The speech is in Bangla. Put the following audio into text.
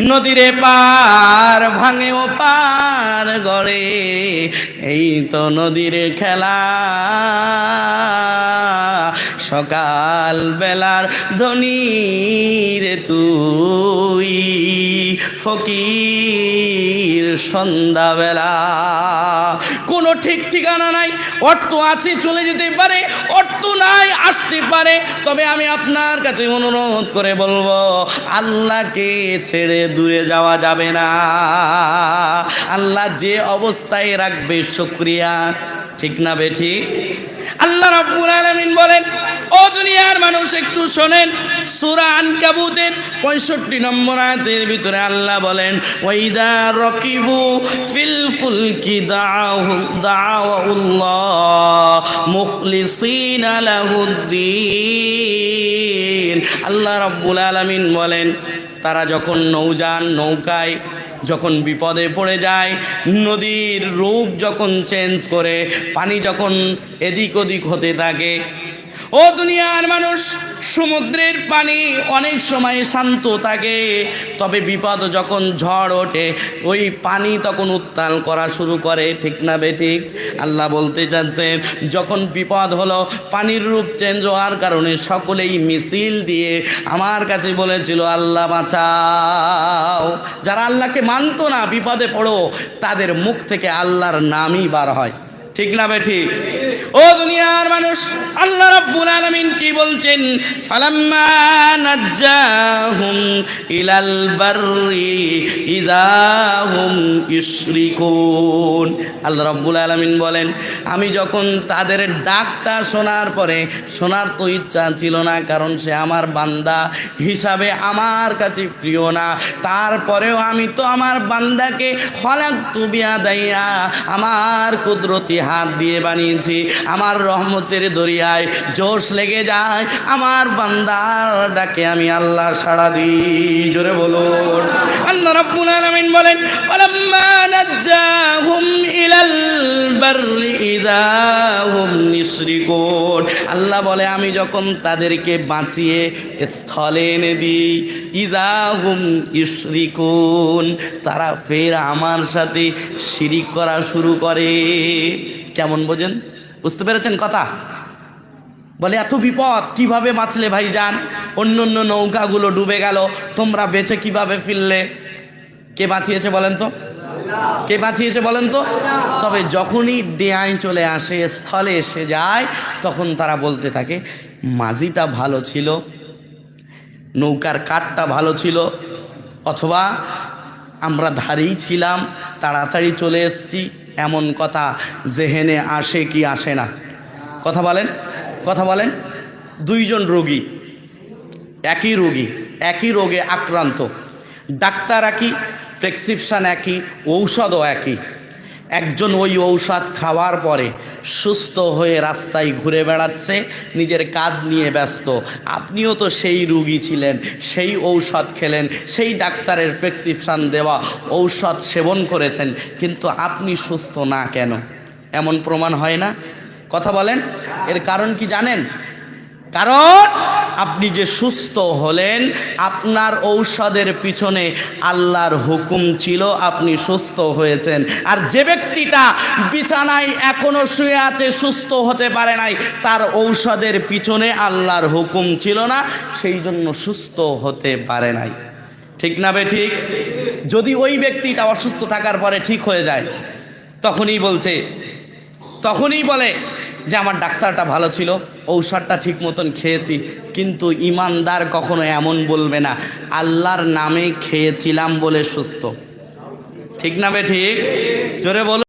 নদীরে পার ভাঙে ও পার গড়ে। এই তো নদীর খেলা। সকাল বেলার ধনী তুই, ফকির সন্ধ্যাবেলা। কোনো ঠিক ঠিকানা নাই, অর্থ আছে চলে যেতে পারে, অর্থ নাই আসতে পারে। তবে আমি আপনার কাছে অনুরোধ করে বলব, আল্লাহকে ছেড়ে দূরে যাওয়া যাবে না। আল্লাহ যে অবস্থায় রাখবে, শুক্রিয়া। ঠিক না বে ঠিক আল্লাহ রাব্বুল আলামিন বলেন ও দুনিয়ার মানুষ একটু শোনেন। সূরা আনকাবুতের 65 নম্বর আয়াতের ভিতরে আল্লাহ বলেন, ওয়াইদা রাকিবু ফিল ফুলকি দাআহু দাআউল্লাহ মুখলিসিনা লাহুদ্দিন। আল্লাহ রাব্বুল আলামিন বলেন, তারা যখন নৌযান, নৌকায় যখন বিপদে পড়ে যায়, নদীর রূপ যখন চেঞ্জ করে, পানি যখন এদিক ওদিক হতে থাকে ও দুনিয়ার মানুষ, সমুদ্রের পানি অনেক সময় শান্ত থাকে। তবে বিপদ যখন ঝড় ওঠে, ওই পানি তখন উত্তাল করা শুরু করে, ঠিক না বে ঠিক? আল্লাহ বলতে চাচ্ছেন, যখন বিপদ হলো, পানির রূপ চেঞ্জ হওয়ার কারণে সকলেই মিছিল দিয়ে আমার কাছে বলেছিল, আল্লাহ বাঁচাও। যারা আল্লাহকে মানত না, বিপদে পড়ো, তাদের মুখ থেকে আল্লাহর নামই বার হয়। ঠিক না বেঠি ও দুনিয়ার মানুষ, আল্লাহ রাব্বুল আলামিন কি বলছেন? ফালাম্মা নাজ্জাহুম ইলাল বাররি ইযাহুম ইশরিকুন। আল্লাহ রাব্বুল আলামিন বলেন, আমি যখন তাদের ডাকটা শোনার পরে, শোনার তো ইচ্ছা ছিল না, কারণ সে আমার বান্দা হিসাবে আমার কাছে প্রিয় না। তারপরেও আমি তো আমার বান্দাকে হলাক তুবিয়া দাইয়া আমার কুদরতি হাত দিয়ে বানিয়েছি। আমার রহমতের দরিয়ায় জোশ লেগে যায়। আমার বান্দার ডাকে আমি আল্লাহ সাড়া দিই। জোরে বলুন। আল্লাহ রাব্বুল আলামিন বলেন নাজ্জাহুম ইলাল বাররি ইযাহুম ইশরিকুন। আল্লাহ বলে, আমি যখন তাদেরকে বাঁচিয়ে স্থলে এনে দিই ইজাহুম ইশরিকুন, তারা ফের আমার সাথে শিরিক করা শুরু করে। কেমন বোঝেন? বুঝতে পেরেছেন কথা? বলে, এত বিপদ, কীভাবে বাঁচলে ভাই যান অন্য অন্য নৌকাগুলো ডুবে গেল, তোমরা বেঁচে কীভাবে ফিরলে? কে বাঁচিয়েছে বলেন তো? কে বাঁচিয়েছে বলেন তো? তবে যখনই ডেয়ায় চলে আসে, স্থলে এসে যায়, তখন তারা বলতে থাকে, মাঝিটা ভালো ছিল, নৌকার কাঠটা ভালো ছিল, অথবা আমরা ধারেই ছিলাম, তাড়াতাড়ি চলে এসছি এমন কথা জেহেনে আসে কি আসে না। কথা বলেন কথা বলেন। দুইজন রোগী, একই রোগী, একই রোগে আক্রান্ত। ডাক্তার একই, প্রেসক্রিপশান একই, ঔষধও একই। একজন ওই ঔষধ খাওয়ার পরে সুস্থ হয়ে রাস্তায় ঘুরে বেড়াচ্ছে, নিজের কাজ নিয়ে ব্যস্ত। আপনিও তো সেই রুগী ছিলেন, সেই ঔষধ খেলেন, সেই ডাক্তারের প্রেসক্রিপশান দেওয়া, ঔষধ সেবন করেছেন, কিন্তু আপনি সুস্থ না কেন? এমন প্রমাণ হয় না? কথা বলেন? এর কারণ কি জানেন? কারণ আপনি যে সুস্থ হলেন, আপনার ঔষধের পিছনে আল্লাহর হুকুম ছিল, আপনি সুস্থ হয়েছেন। আর যে ব্যক্তিটা বিছানায় এখনও শুয়ে আছে, সুস্থ হতে পারে নাই, তার ঔষধের পিছনে আল্লাহর হুকুম ছিল না সেই জন্য সুস্থ হতে পারে নাই। ঠিক না বে ঠিক? যদি ওই ব্যক্তিটা অসুস্থ থাকার পরে ঠিক হয়ে যায়, তখনই বলছে, তখনই বলে যে আমার ডাক্তারটা ভালো ছিল, ঔষধটা ঠিক মতন খেয়েছি, কিন্তু ইমানদার কখনো এমন বলবে না, আল্লাহর নামে খেয়েছিলাম বলে সুস্থ। ঠিক না বে ঠিক? জোরে বলো।